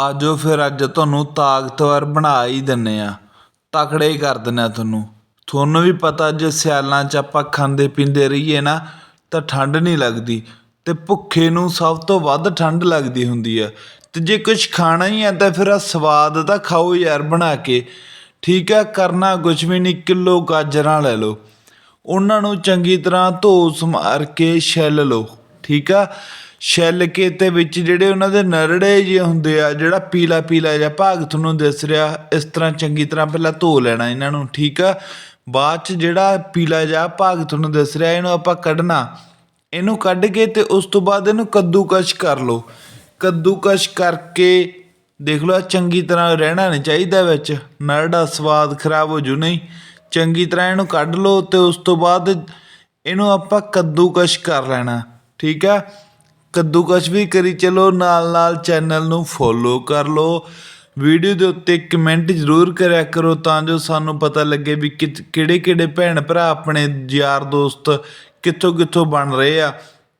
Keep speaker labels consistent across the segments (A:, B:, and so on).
A: ਆਜੋ ਫਿਰ ਅੱਜ ਤੁਹਾਨੂੰ ਤਾਕਤਵਰ ਬਣਾ ਹੀ ਦਿੰਨੇ ਆ। ਤਕੜੇ ਹੀ ਕਰ ਦਿੰਨੇ ਆ ਤੁਹਾਨੂੰ। ਤੁਹਾਨੂੰ ਵੀ ਪਤਾ ਜੇ ਸਿਆਲਾਂ 'ਚ ਆਪਾਂ ਖਾਂਦੇ ਪੀਂਦੇ ਰਹੀਏ ਨਾ, ਤਾਂ ਠੰਡ ਨਹੀਂ ਲੱਗਦੀ ਤੇ ਭੁੱਖੇ ਨੂੰ ਸਭ ਤੋਂ ਵੱਧ ਠੰਡ ਲੱਗਦੀ ਹੁੰਦੀ ਆ। ਤੇ ਜੇ ਕੁਝ ਖਾਣਾ ਹੀ ਆ ਤਾਂ ਫਿਰ ਆ ਸਵਾਦ ਤਾਂ ਖਾਓ ਯਾਰ ਬਣਾ ਕੇ। ਠੀਕ ਆ, ਕਰਨਾ ਕੁਝ ਵੀ ਨਹੀਂ, ਕਿਲੋ ਗਾਜਰਾਂ ਲੈ ਲਓ। ਉਹਨਾਂ ਨੂੰ ਚੰਗੀ ਤਰ੍ਹਾਂ ਧੋ ਸਮਾਰ ਕੇ ਛਿੱਲ ਲਓ। ਠੀਕ ਆ? ਛਿੱਲ ਕੇ ਤੇ ਵਿੱਚ ਜਿਹੜੇ ਉਹਨਾਂ ਦੇ ਨਰੜੇ ਜਿਹੇ ਹੁੰਦੇ ਆ, ਜਿਹੜਾ ਪੀਲਾ ਪੀਲਾ ਜਿਹਾ ਭਾਗ ਤੁਹਾਨੂੰ ਦਿਸ ਰਿਹਾ, ਇਸ ਤਰ੍ਹਾਂ ਚੰਗੀ ਤਰ੍ਹਾਂ ਪਹਿਲਾਂ ਧੋ ਲੈਣਾ ਇਹਨਾਂ ਨੂੰ, ਠੀਕ ਆ? ਬਾਅਦ ਚ ਜਿਹੜਾ ਪੀਲਾ ਜਿਹਾ ਭਾਗ ਤੁਹਾਨੂੰ ਦਿਸ ਰਿਹਾ, ਇਹਨੂੰ ਆਪਾਂ ਕੱਢਣਾ। ਇਹਨੂੰ ਕੱਢ ਕੇ ਤੇ ਉਸ ਤੋਂ ਬਾਅਦ ਇਹਨੂੰ ਕੱਦੂਕਸ਼ ਕਰ ਲਓ। ਕੱਦੂਕਸ਼ ਕਰਕੇ ਦੇਖ ਲਓ ਚੰਗੀ ਤਰ੍ਹਾਂ ਰਹਿਣਾ ਨਹੀਂ ਚਾਹੀਦਾ ਵਿੱਚ। ਨਰੜਾ ਸਵਾਦ ਖਰਾਬ ਹੋ ਜੂ, ਨਹੀਂ। ਚੰਗੀ ਤਰ੍ਹਾਂ ਇਹਨੂੰ ਕੱਢ ਲਓ ਤੇ ਉਸ ਤੋਂ ਬਾਅਦ ਇਹਨੂੰ ਆਪਾਂ ਕੱਦੂਕਸ਼ ਕਰ ਲੈਣਾ, ਠੀਕ ਆ? ਕੱਦੂਕਸ਼ ਵੀ ਕਰੀ ਚਲੋ, ਨਾਲ ਨਾਲ ਚੈਨਲ ਨੂੰ ਫੋਲੋ ਕਰ ਲਓ। ਵੀਡੀਓ ਦੇ ਉੱਤੇ ਕਮੈਂਟ ਜ਼ਰੂਰ ਕਰਿਆ ਕਰੋ ਤਾਂ ਜੋ ਸਾਨੂੰ ਪਤਾ ਲੱਗੇ ਵੀ ਕਿਹੜੇ ਕਿਹੜੇ ਭੈਣ ਭਰਾ ਆਪਣੇ ਯਾਰ ਦੋਸਤ ਕਿੱਥੋਂ ਕਿੱਥੋਂ ਬਣ ਰਹੇ ਆ।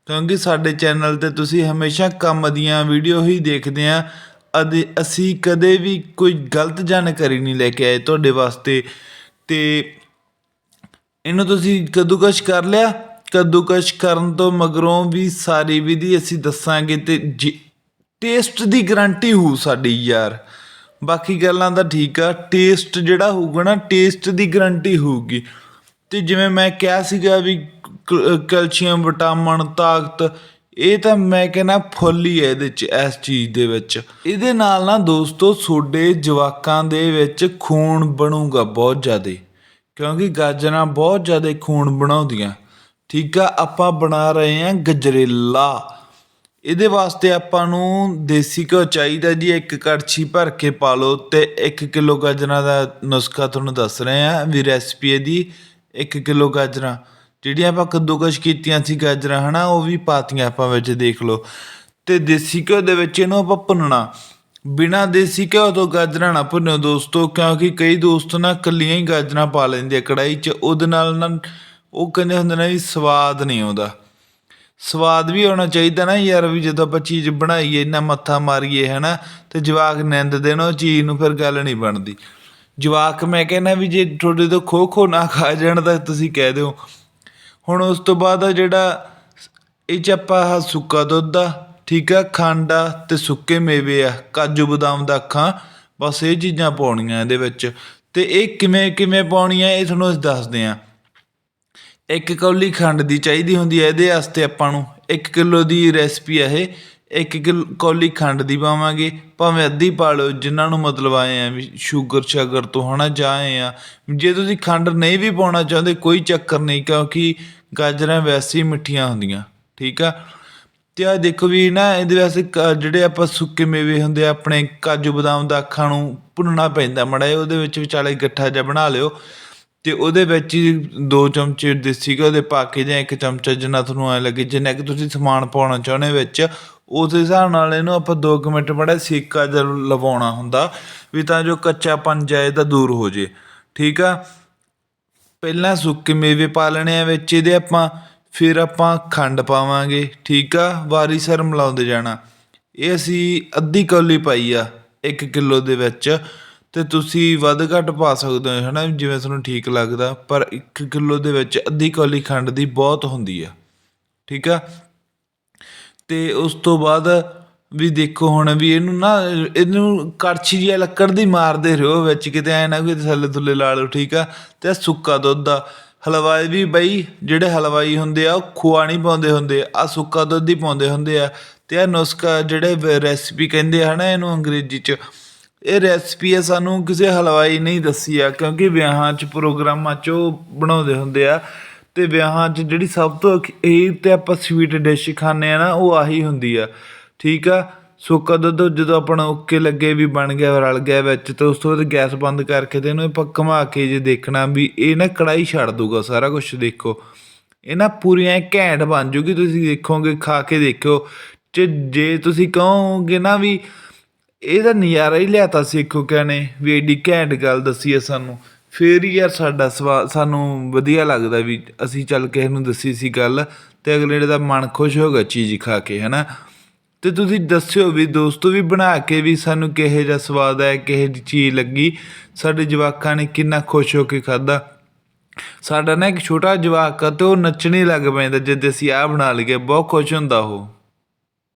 A: ਕਿਉਂਕਿ ਸਾਡੇ ਚੈਨਲ ਤੇ ਤੁਸੀਂ ਹਮੇਸ਼ਾ ਕੰਮ ਦੀਆਂ ਵੀਡੀਓ ਹੀ ਦੇਖਦੇ ਆ। ਅਦੇ, ਅਸੀਂ ਕਦੇ ਵੀ ਕੋਈ ਗਲਤ ਜਾਣਕਾਰੀ ਨਹੀਂ ਲੈ ਕੇ ਆਏ ਤੁਹਾਡੇ ਵਾਸਤੇ। ਤੇ ਇਹਨੂੰ ਤੁਸੀਂ ਕੱਦੂਕਸ਼ ਕਰ ਲਿਆ। ਕੱਦੂਕਸ਼ ਕਰਨ ਤੋਂ ਮਗਰੋਂ ਵੀ ਸਾਰੀ ਵਿਧੀ ਅਸੀਂ ਦੱਸਾਂਗੇ ਤੇ ਟੇਸਟ ਦੀ ਗਾਰੰਟੀ ਹੋਊ ਸਾਡੀ ਯਾਰ। ਬਾਕੀ ਗੱਲਾਂ ਤਾਂ ਠੀਕ ਆ ਟੇਸਟ ਜਿਹੜਾ ਹੋਊਗਾ ਨਾ ਟੇਸਟ ਦੀ ਗਾਰੰਟੀ ਹੋਊਗੀ। ਤੇ ਜਿਵੇਂ ਮੈਂ ਕਿਹਾ ਸੀਗਾ ਵੀ ਕ- ਕੈਲਸ਼ੀਅਮ ਵਿਟਾਮਿਨ, ਤਾਕਤ, ਇਹ ਤਾਂ ਮੈਂ ਕਹਿੰਦਾ ਫੁੱਲ ਹੀ ਹੈ ਇਹਦੇ ਚ, ਇਸ ਚੀਜ਼ ਦੇ ਵਿੱਚ। ਇਹਦੇ ਨਾਲ ਨਾ ਦੋਸਤੋ, ਤੁਹਾਡੇ ਜਵਾਕਾਂ ਦੇ ਵਿੱਚ ਖੂਨ ਬਣੂਗਾ ਬਹੁਤ ਜ਼ਿਆਦਾ। ਕਿਉਂਕਿ ਗਾਜਰਾਂ ਬਹੁਤ ਜ਼ਿਆਦਾ ਖੂਨ ਬਣਾਉਂਦੀਆਂ। ਠੀਕ ਆ, ਆਪਾਂ ਬਣਾ ਰਹੇ ਹਾਂ ਗਜਰੇਲਾ। ਇਹਦੇ ਵਾਸਤੇ ਆਪਾਂ ਨੂੰ ਦੇਸੀ ਘਿਓ ਚਾਹੀਦਾ ਜੀ, ਇੱਕ ਕੜਛੀ ਭਰ ਕੇ ਪਾ ਲਓ ਤੇ 1 ਕਿਲੋ ਗਾਜਰਾਂ ਦਾ ਨੁਸਖਾ ਤੁਹਾਨੂੰ ਦੱਸ ਰਹੇ ਆ ਵੀ ਰੈਸਪੀ ਇਹਦੀ 1 ਕਿਲੋ ਗਾਜਰਾਂ। ਜਿਹੜੀਆਂ ਆਪਾਂ ਕੱਦੂਕਸ਼ ਕੀਤੀਆਂ ਸੀ ਗਾਜਰਾਂ, ਹਨਾ, ਉਹ ਵੀ ਪਾਤੀਆਂ ਆਪਾਂ ਵਿੱਚ, ਦੇਖ ਲਓ। ਤੇ ਦੇਸੀ ਘਿਓ ਦੇ ਵਿੱਚ ਇਹਨੂੰ ਆਪਾਂ ਭੁੰਨਣਾ। ਬਿਨਾ ਦੇਸੀ ਘਿਓ ਤੋਂ ਗਾਜਰਾਂ ਨਾ ਭੁੰਨੋ ਦੋਸਤੋ, ਕਿਉਂਕਿ ਕਈ ਦੋਸਤ ਨਾ ਕੱਲੀਆਂ ਹੀ ਗਾਜਰਾਂ ਪਾ ਲੈਂਦੇ ਆ ਕੜਾਈ 'ਚ, ਉਹਦੇ ਨਾਲ ਨਾ ਉਹ ਕਹਿੰਦੇ ਹੁੰਦੇ ਨੇ ਵੀ ਸਵਾਦ ਨਹੀਂ ਆਉਂਦਾ। ਸਵਾਦ ਵੀ ਆਉਣਾ ਚਾਹੀਦਾ ਨਾ ਯਾਰ ਵੀ ਜਦੋਂ ਆਪਾਂ ਚੀਜ਼ ਬਣਾਈਏ, ਇੰਨਾ ਮੱਥਾ ਮਾਰੀਏ, ਹਨਾ, ਤੇ ਜਵਾਕ ਨਿੰਦ ਦੇਣ, ਉਹ ਚੀਜ਼ ਨੂੰ ਫਿਰ ਗੱਲ ਨਹੀਂ ਬਣਦੀ। ਜਵਾਕ ਮੈਂ ਕਹਿੰਦਾ ਵੀ ਜੇ ਤੁਹਾਡੇ ਤੋਂ ਖੋ ਖੋ ਨਾ ਖਾ ਜਾਣ ਤਾਂ ਤੁਸੀਂ ਕਹਿ ਦਿਓ। ਹੁਣ ਉਸ ਤੋਂ ਬਾਅਦ ਆ ਜਿਹੜਾ ਇਹ ਚ ਆਪਾਂ ਸੁੱਕਾ ਦੁੱਧ ਆ, ਠੀਕ ਆ, ਖੰਡ ਆ ਤੇ ਸੁੱਕੇ ਮੇਵੇ ਆ, ਕਾਜੂ ਬਦਾਮ ਦਾ ਅੱਖਾਂ, ਬਸ ਇਹ ਚੀਜ਼ਾਂ ਪਾਉਣੀਆਂ ਇਹਦੇ ਵਿੱਚ। ਤੇ ਇਹ ਕਿਵੇਂ ਕਿਵੇਂ ਪਾਉਣੀਆਂ ਇਹ ਤੁਹਾਨੂੰ ਅਸੀਂ ਦੱਸਦੇ ਆ। ਇੱਕ ਕੌਲੀ ਖੰਡ ਦੀ ਚਾਹੀਦੀ ਹੁੰਦੀ ਹੈ, ਇਹਦੇ ਵਾਸਤੇ ਆਪਾਂ ਨੂੰ 1 ਕਿਲੋ ਦੀ ਰੈਸਪੀ ਹੈ ਇਹ। 1 ਕਿਲੋ, ਕੌਲੀ ਖੰਡ ਦੀ ਪਾਵਾਂਗੇ। ਭਾਵੇਂ ਅੱਧੀ ਪਾ ਲਓ, ਜਿਨ੍ਹਾਂ ਨੂੰ ਮਤਲਬ ਆਏ ਆ ਵੀ ਸ਼ੂਗਰ ਸ਼ਾਗਰ ਤੋਂ ਹਨਾ ਜਾਏ ਆ। ਜੇ ਤੁਸੀਂ ਖੰਡ ਨਹੀਂ ਵੀ ਪਾਉਣਾ ਚਾਹੁੰਦੇ, ਕੋਈ ਚੱਕਰ ਨਹੀਂ, ਕਿਉਂਕਿ ਗਾਜਰਾਂ ਵੈਸੇ ਹੀ ਮਿੱਠੀਆਂ ਹੁੰਦੀਆਂ, ਠੀਕ ਆ? ਤੇ ਆ ਦੇਖੋ ਵੀ ਨਾ, ਇਹਦੇ ਵਾਸਤੇ ਕ- ਜਿਹੜੇ ਆਪਾਂ ਸੁੱਕੇ ਮੇਵੇ ਹੁੰਦੇ ਆ, ਆਪਣੇ ਕਾਜੂ ਬਦਾਮ ਦਾ ਅੱਖਾਂ ਨੂੰ ਭੁੰਨਣਾ ਪੈਂਦਾ ਮੜਾ ਉਹਦੇ ਵਿੱਚ ਵਿਚਾਲੇ ਗੱਠਾ ਜਿਹਾ ਬਣਾ ਲਿਓ। ਤੇ ਉਹਦੇ ਵਿੱਚ ਹੀ ਦੋ ਚਮਚੇ ਦੇਸੀ ਘਿਓ ਦੇ ਪਾ ਕੇ ਜਾਂ ਇੱਕ ਚਮਚਾ ਜਿੰਨਾ ਤੁਹਾਨੂੰ ਐ ਲੱਗੇ, ਜਿੰਨਾ ਕਿ ਤੁਸੀਂ ਸਮਾਨ ਪਾਉਣਾ ਚਾਹੁੰਦੇ ਵਿੱਚ, ਉਸ ਹਿਸਾਬ ਨਾਲ ਇਹਨੂੰ ਆਪਾਂ 2 ਮਿੰਟ ਮੜਾ ਸੇਕਾ ਜਿਹਾ ਲਵਾਉਣਾ ਹੁੰਦਾ ਵੀ ਤਾਂ ਜੋ ਕੱਚਾਪਨ ਜਾਏ ਤਾਂ ਦੂਰ ਹੋ ਜੇ। ਠੀਕ ਆ? ਪਹਿਲਾਂ ਸੁੱਕੇ ਮੇਵੇ ਪਾ ਲੈਣੇ ਆ ਵਿੱਚ ਇਹਦੇ ਆਪਾਂ, ਫਿਰ ਆਪਾਂ ਖੰਡ ਪਾਵਾਂਗੇ। ਠੀਕ ਆ? ਵਾਰੀ ਸਰ ਮਿਲਾਉਂਦੇ ਜਾਣਾ। ਇਹ ਅਸੀਂ ਅੱਧੀ ਕੌਲੀ ਪਾਈ ਆ 1 ਕਿਲੋ ਦੇ ਵਿੱਚ। ਅਤੇ ਤੁਸੀਂ ਵੱਧ ਘੱਟ ਪਾ ਸਕਦੇ ਹੋ ਹੈ ਨਾ ਜਿਵੇਂ ਤੁਹਾਨੂੰ ਠੀਕ ਲੱਗਦਾ, ਪਰ ਇੱਕ ਕਿਲੋ ਦੇ ਵਿੱਚ ਅੱਧੀ ਕੌਲੀ ਖੰਡ ਦੀ ਬਹੁਤ ਹੁੰਦੀ ਆ, ਠੀਕ ਆ? ਅਤੇ ਉਸ ਤੋਂ ਬਾਅਦ ਵੀ ਦੇਖੋ ਹੁਣ ਵੀ ਇਹਨੂੰ ਨਾ, ਇਹਨੂੰ ਕੜਛੀ ਜਿਹੀ ਲੱਕੜ ਦੀ ਮਾਰਦੇ ਰਹੋ ਵਿੱਚ, ਕਿਤੇ ਐ ਨਾ ਕੋਈ ਥੱਲੇ ਥੁੱਲੇ ਲਾ ਲਓ, ਠੀਕ ਆ? ਤੇ ਆਹ ਸੁੱਕਾ ਦੁੱਧ ਆ। ਹਲਵਾਈ ਵੀ ਬਈ, ਜਿਹੜੇ ਹਲਵਾਈ ਹੁੰਦੇ ਆ, ਉਹ ਖੋਆ ਨਹੀਂ ਪਾਉਂਦੇ ਹੁੰਦੇ ਆ ਸੁੱਕਾ ਦੁੱਧ ਹੀ ਪਾਉਂਦੇ ਹੁੰਦੇ ਆ। ਤੇ ਇਹ ਨੁਸਖਾ ਜਿਹੜੇ ਰੈਸਪੀ ਕਹਿੰਦੇ ਆ ਨਾ ਇਹਨੂੰ ਅੰਗਰੇਜ਼ੀ ਚ ਇਹ ਰੈਸਪੀ ਆ, ਸਾਨੂੰ ਕਿਸੇ ਹਲਵਾਈ ਨਹੀਂ ਦੱਸੀ ਆ, ਕਿਉਂਕਿ ਵਿਆਹਾਂ 'ਚ ਪ੍ਰੋਗਰਾਮਾਂ 'ਚ ਉਹ ਬਣਾਉਂਦੇ ਹੁੰਦੇ ਆ ਤੇ ਵਿਆਹਾਂ 'ਚ ਜਿਹੜੀ ਸਭ ਤੋਂ ਇਹ ਤੇ ਆਪਾਂ ਸਵੀਟ ਡਿਸ਼ ਖਾਂਦੇ ਆ ਨਾ, ਉਹ ਆਹੀ ਹੁੰਦੀ ਆ, ਠੀਕ ਆ? ਸੁੱਕਾ ਦੁੱਧ ਜਦੋਂ ਆਪਣਾ ਓਕੇ ਲੱਗੇ ਵੀ ਬਣ ਗਿਆ, ਰਲ ਗਿਆ ਵਿੱਚ, ਤੇ ਉਸ ਤੋਂ ਬਾਅਦ ਗੈਸ ਬੰਦ ਕਰਕੇ ਤੇ ਇਹਨੂੰ ਆਪਾਂ ਘੁਮਾ ਕੇ ਜੇ ਦੇਖਣਾ ਵੀ ਇਹ ਨਾ ਕੜਾਈ ਛੱਡ ਦੂਗਾ ਸਾਰਾ ਕੁਝ ਦੇਖੋ। ਇਹ ਨਾ ਪੂਰੀਆਂ ਘੈਂਟ ਬਣ ਜੂਗੀ, ਤੁਸੀਂ ਦੇਖੋਗੇ, ਖਾ ਕੇ ਦੇਖਿਓ। ਤੇ ਜੇ ਤੁਸੀਂ ਕਹੋਗੇ ਨਾ ਵੀ ਇਹਦਾ ਨਜ਼ਾਰਾ ਹੀ ਲਿਆਤਾ ਸਿੱਖੋ ਕਹਿੰਨੇ ਵੀ ਏਡੀ ਘੈਂਟ ਗੱਲ ਦੱਸੀ ਹੈ ਸਾਨੂੰ। ਫੇਰ ਹੀ ਯਾਰ ਸਾਡਾ ਸਵਾ ਸਾਨੂੰ ਵਧੀਆ ਲੱਗਦਾ ਵੀ ਅਸੀਂ ਚੱਲ ਕਿਸੇ ਨੂੰ ਦੱਸੀ ਸੀ ਗੱਲ ਤੇ ਅਗਲੇ ਦਾ ਮਨ ਖੁਸ਼ ਹੋ ਗਿਆ ਚੀਜ਼ ਖਾ ਕੇ, ਹੈਨਾ? ਤੇ ਤੁਸੀਂ ਦੱਸਿਓ ਵੀ ਦੋਸਤੋ ਵੀ ਬਣਾ ਕੇ ਵੀ ਸਾਨੂੰ ਕਿਹੋ ਜਿਹਾ ਸਵਾਦ ਆਇਆ, ਕਿਹੋ ਜਿਹੀ ਚੀਜ਼ ਲੱਗੀ। ਸਾਡੇ ਜਵਾਕਾਂ ਨੇ ਕਿੰਨਾ ਖੁਸ਼ ਹੋ ਕੇ ਖਾਧਾ। ਸਾਡਾ ਨਾ ਇੱਕ ਛੋਟਾ ਜਵਾਕ ਆ ਤੇ ਉਹ ਨੱਚਣ ਹੀ ਲੱਗ ਪੈਂਦਾ ਜਦ ਅਸੀਂ ਆਹ ਬਣਾ ਲਈਏ, ਬਹੁਤ ਖੁਸ਼ ਹੁੰਦਾ ਉਹ।